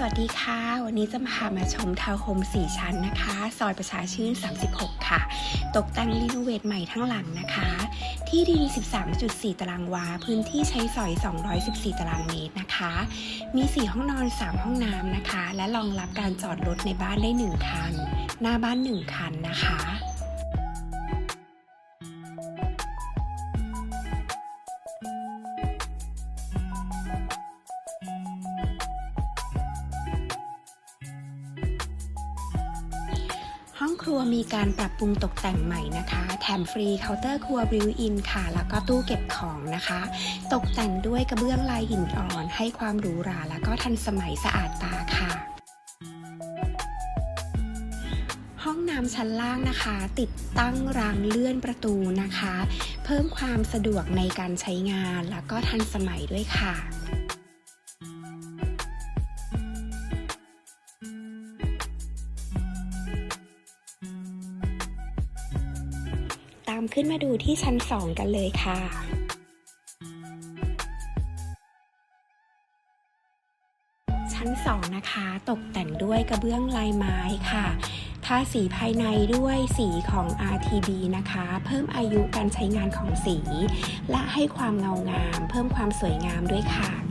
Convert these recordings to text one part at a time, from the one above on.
สวัสดีค่ะ วันนี้จะพามาชมทาวน์โฮม 4 ชั้นนะคะ ซอยประชาชื่น 36 ค่ะ ตกแต่งรีโนเวทใหม่ทั้งหลังนะคะ ที่ดิน 13.4 ตารางวา พื้นที่ใช้สอย 214 ตารางเมตรนะคะ มี 4 ห้องนอน 3 ห้องน้ำนะคะ และรองรับการจอดรถในบ้านได้ 1 คัน หน้าบ้าน 1 คันนะคะ รัวมีการปรับปรุงตกแต่งใหม่นะคะ แถมฟรีเคาน์เตอร์ครัวบิวอินค่ะ แล้วก็ตู้เก็บของนะคะ ตกแต่งด้วยกระเบื้องลายหินอ่อน ให้ความหรูหรา แล้วก็ทันสมัยสะอาดตาค่ะห้องน้ำชั้นล่างนะคะ ติดตั้งรางเลื่อนประตูนะคะ เพิ่มความสะดวกในการใช้งานแล้วก็ทันสมัยด้วยค่ะ ตามขึ้นมาดูที่ชั้น 2 กันเลยค่ะชั้น 2 นะคะ ตกแต่งด้วยกระเบื้องลายไม้ค่ะ ทาสีภายในด้วยสีของ RTB นะคะ เพิ่มอายุการใช้งานของสี และให้ความเงางาม เพิ่มความสวยงามด้วยค่ะ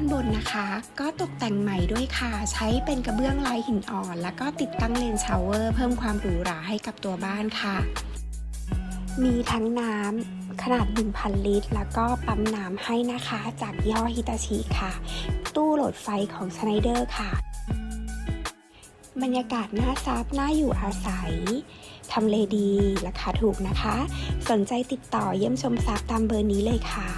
านบนนะคะ ก็ตกแต่งใหม่ด้วยค่ะ ใช้เป็นกระเบื้องลายหินอ่อน แล้วก็ติดตั้งเลนชาวเวอร์ เพิ่มความหรูหราให้กับตัวบ้านค่ะ มีทั้งน้ำขนาด 1,000 ลิตร แล้วก็ปั๊มน้ำให้นะคะ จากยี่ห้อฮิตาชิค่ะ ตู้โหลดไฟของชไนเดอร์ค่ะ บรรยากาศน่าซับน่าอยู่อาศัยทำเลดี ราคาถูกนะคะ สนใจติดต่อเยี่ยมชมซับตามเบอร์นี้เลยค่ะ